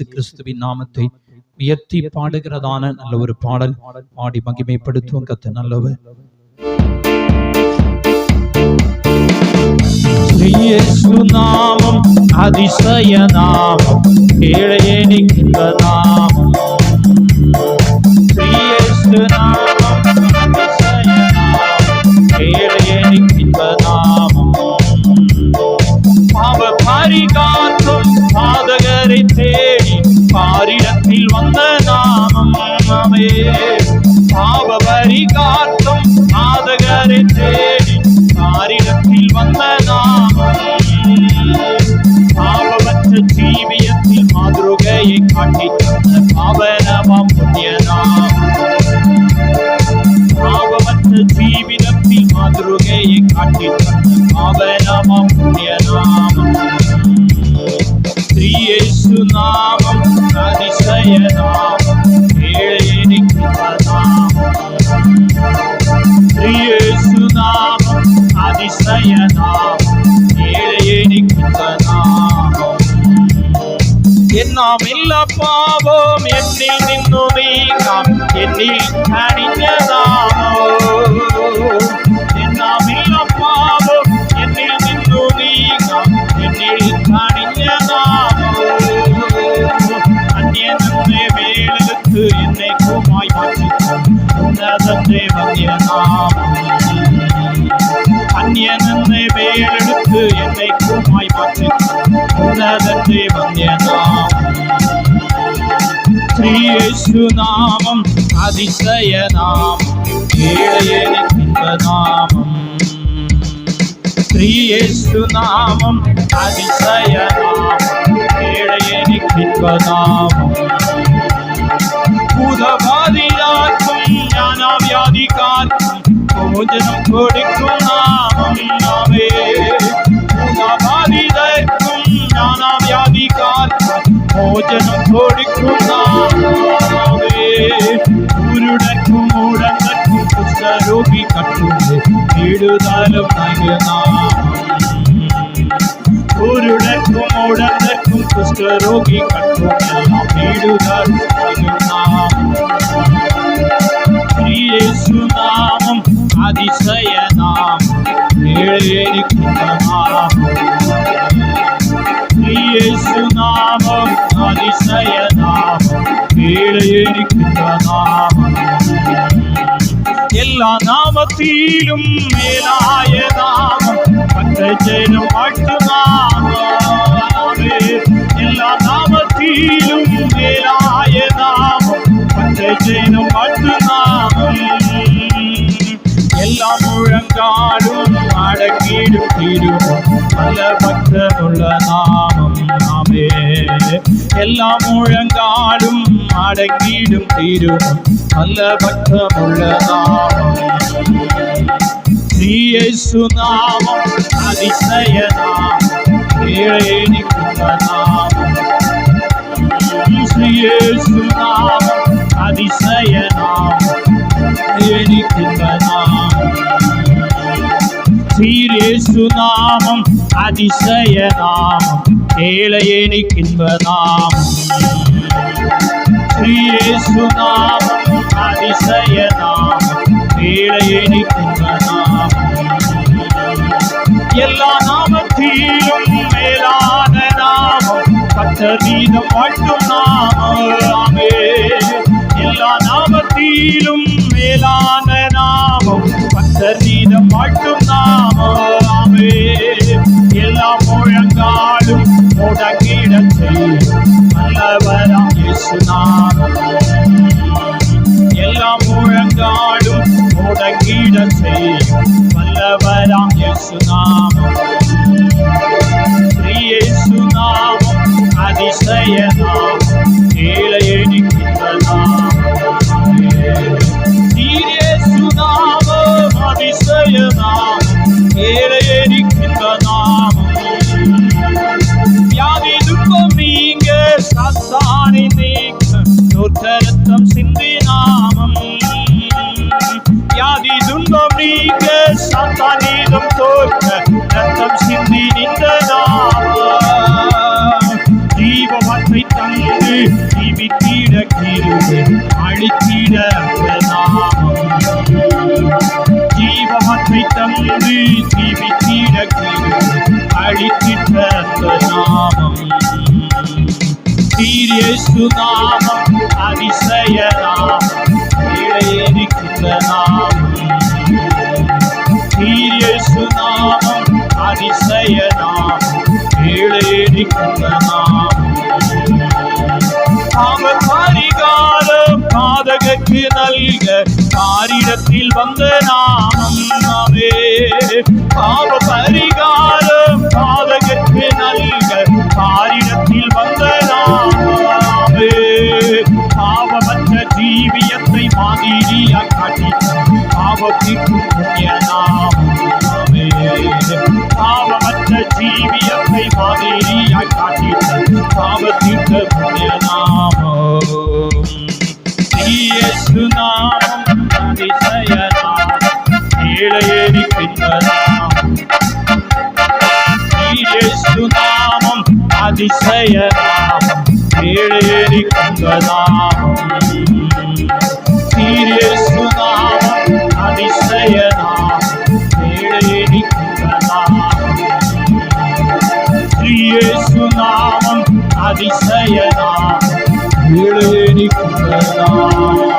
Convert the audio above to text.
இயேசு கிறிஸ்துவின் நாமத்தை உயர்த்தி பாடுகிறதான நல்ல ஒரு பாடல் பாடி மகிமைப்படுத்துவோம் கத்த நல்லவர். நாமம் அதிசய நாமம் ஏழையே நிற்கின்ற நாம் நாமம் ஏழையை நிற்கின்ற நாமம் ஸ்ரீயேசு நாமம் அதிசய ശ്രീയേശുനാമം അതിശയനാമം ഏഴയനിക്കുന്ന നാമം ശ്രീയേശുനാമം അതിശയനാമം ഏഴയനിക്കുന്ന നാമം ഭൂതബാധിതാർക്കും ജ്ഞാനവ്യാധിക്കാർക്കും ഭോജനം കൊടുക്കും നാമം നാമേ ഭൂതബാധിതർക്കും ജ്ഞാനവ്യാധിക്കാർക്കും ഭോജനം കൊടുക്കും விடுதலும் உருடக்கும் உடனுக்கும் குஷ்டரோகி கட்டுடலாம் விடுதல் நாமம் அதிசய நாம் நாமம் அதிசய நாம் ஏழை நாமம் എല്ലാ നാമത്തിലും മേലായ നാമം പച്ചജനം പാട്ടുനാമേ എല്ലാ നാമത്തിലും മേലായ നാമം പാട്ടുനാമം பழங்காடும் அடக்கீடும் தீடும் நல்ல பக்தனுள்ள நாமம் நாமே. எல்லாம் முழங்காடும் அடக்கீடும் தீடும் நல்ல பக்தமுள்ள நாமம். ஸ்ரீயேசு நாமம் அதிசய நாமம். ஏழை நாமம். ஸ்ரீயேசு அதிசய நாமம் ஏழையே நிற்கின்ற நாமம். ஸ்ரீயேசு நாமம் அதிசய நாமம் ஏழையே நிற்கின்ற நாமம். எல்லா நாமத்திலும் மேலான நாமம் கத்தரீதம் மட்டும் நாமே எல்லா நாமத்திலும் மேலான நாமம் கத்தரீதம் மட்டும் நல்லவராம் இயேசுநாம் எல்லாம் முழங்காடும் முடங்கிட செய்யும் நல்லவராம் இயேசுநாம் இயேசுநாமம் அதிசயநாமம் ஏ திவி கிடக்கில் அழித்திட்ட நாமம் தீரியேசு நாமம் அதிசய நாமம் இழையிருக்கின்ற நாமம் தீரியேசு நாமம் அதிசய நாமம் இழையிருக்கின்ற நாமம் காரிடத்தில் வந்த நாமமே பாவ பரிகாரம் பாதகக்கு நல்க. காரிடத்தில் வந்த நாமமே பாவமற்ற ஜீவியத்தை மாதிரியா காட்டி. பாவத்திற்கு புண்ணிய நாமே பாவமற்ற ஜீவியத்தை மாதிரியா காட்டி. பாவத்திற்கு புண்ணிய நாமோ இயேசு நாமம். ஏழையேறி பின்னதாம் இயேசு நாமம் அதிசய நாமம் ஏழையேறி பின்னதாம் இயேசு நாமம் அதிசய நாமம் ஏழையேறி பின்னதாம்